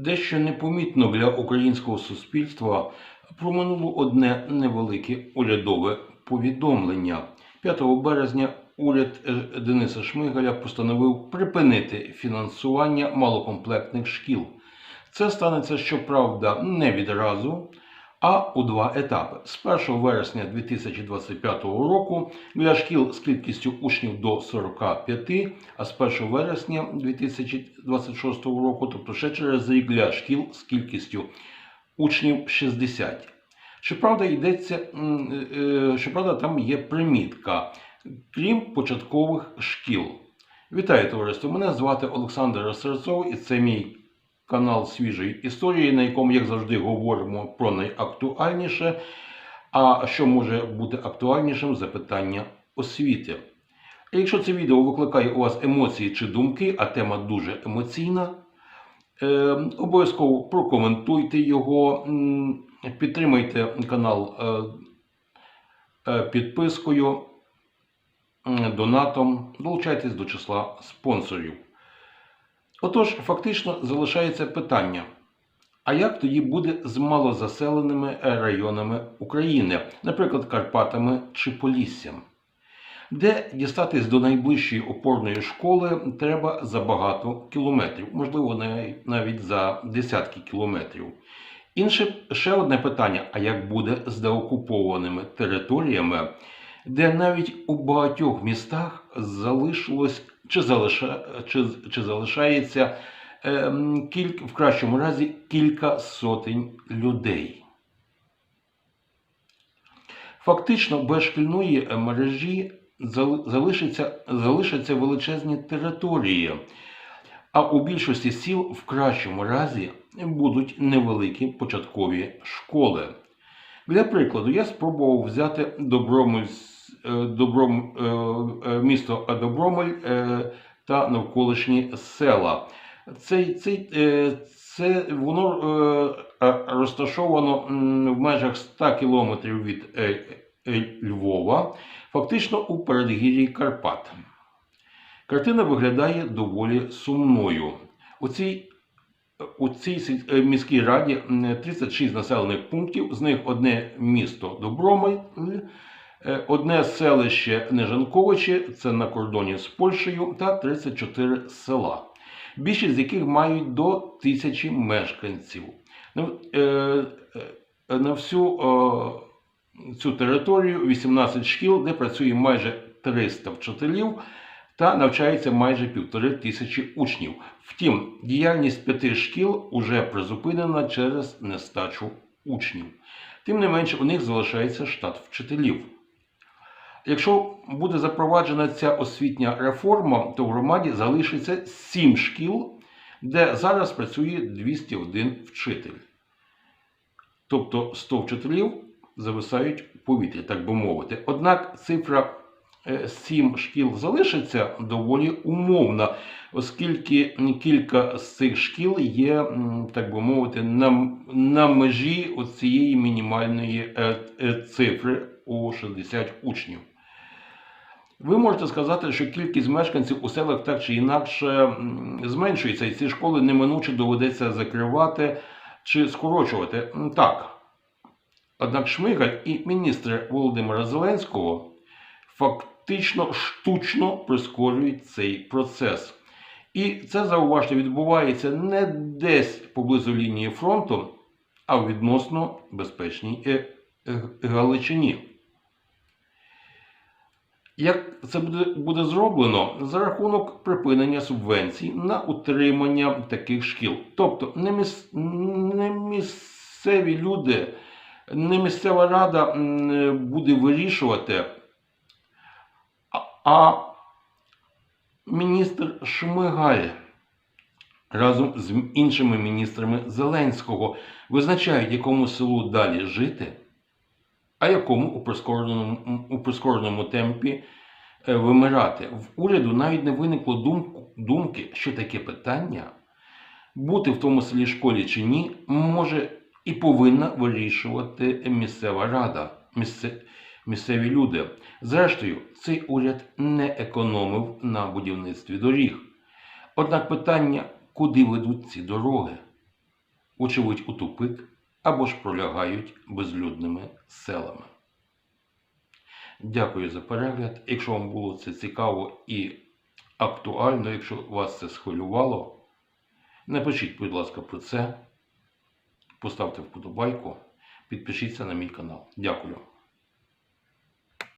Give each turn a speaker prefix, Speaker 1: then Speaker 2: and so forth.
Speaker 1: Дещо непомітно для українського суспільства проминуло одне невелике урядове повідомлення. 5 березня уряд е, Дениса Шмигаля постановив припинити фінансування малокомплектних шкіл. Це станеться, щоправда, не відразу, а у два етапи. З 1 вересня 2025 року для шкіл з кількістю учнів до 45, а з 1 вересня 2026 року, тобто ще через рік для шкіл з кількістю учнів 60. Щоправда, йдеться, е, щоправда, там є примітка, крім початкових шкіл. Вітаю, товариство! Мене звати Олександр Серцов, і це мій канал свіжої історії, на якому, як завжди, говоримо про найактуальніше. А що може бути актуальнішим запитання освіти. Якщо це відео викликає у вас емоції чи думки, а тема дуже емоційна, е, обов'язково прокоментуйте його, підтримайте канал е, е, підпискою, донатом, долучайтесь до числа спонсорів. Отож, фактично залишається питання: а як тоді буде з малозаселеними районами України, наприклад, Карпатами чи Поліссям? Де дістатись до найближчої опорної школи треба за багато кілометрів, можливо, навіть- за десятки кілометрів. Інше ще одне питання: а як буде з деокупованими територіями, де навіть у багатьох містах залишилось чи, залиша, чи, чи залишається ем, кілька, в кращому разі кілька сотень людей? Фактично, без шкільної е, мережі зали- залишиться, залишаться величезні території, а у більшості сіл в кращому разі будуть невеликі початкові школи. Для прикладу, я спробував взяти Добромель, Добром, е, е, місто Добромель е, та навколишні села. Цей, цей, е, це воно е, е, розташовано в межах 100 кілометрів від е, е, Львова, фактично у передгір'ї Карпат. Картина виглядає доволі сумною. У цій, у цій е, міській раді 36 населених пунктів, з них одне місто Добромель, е, одне селище Нежанковичі, це на кордоні з Польщею, та 34 села, більшість з яких мають до тисячі мешканців. На, е, е, на всю е, цю територію 18 шкіл, де працює майже 300 вчителів та навчається майже півтори тисячі учнів. Втім, діяльність п'яти шкіл уже призупинена через нестачу учнів. Тим не менше, у них залишається штат вчителів. Якщо буде запроваджена ця освітня реформа, то в громаді залишиться 7 шкіл, де зараз працює 201 вчитель. Тобто 100 вчителів зависають у повітрі, так би мовити. Однак цифра е, 7 шкіл залишиться доволі умовна, оскільки кілька з цих шкіл є, так би мовити, на, на межі цієї мінімальної е, е, цифри у 60 учнів. Ви можете сказати, що кількість мешканців у селах так чи інакше зменшується, і ці школи неминуче доведеться закривати чи скорочувати. Так. Однак Шмигаль і міністр Володимира Зеленського фактично штучно прискорюють цей процес. І це зауважте відбувається не десь поблизу лінії фронту, а в відносно безпечній е, е, Галичині. Як це буде, зроблено за рахунок припинення субвенцій на утримання таких шкіл. Тобто не, міс, не місцеві люди, не місцева рада буде вирішувати, а міністр Шмигаль разом з іншими міністрами Зеленського визначають, якому селу далі жити, а якому у прискореному, у прискореному темпі е, вимирати. В уряду навіть не виникло думки, що таке питання бути в тому селі школі чи ні, може і повинна вирішувати місцева рада, місце, місцеві люди. Зрештою, цей уряд не економив на будівництві доріг. Однак питання, куди ведуть ці дороги? очевидь у тупик або ж пролягають безлюдними селами. Дякую за перегляд. Якщо вам було це цікаво і актуально, якщо вас це схвилювало, напишіть, будь ласка, про це. Поставте вподобайку, підпишіться на мій канал. Дякую.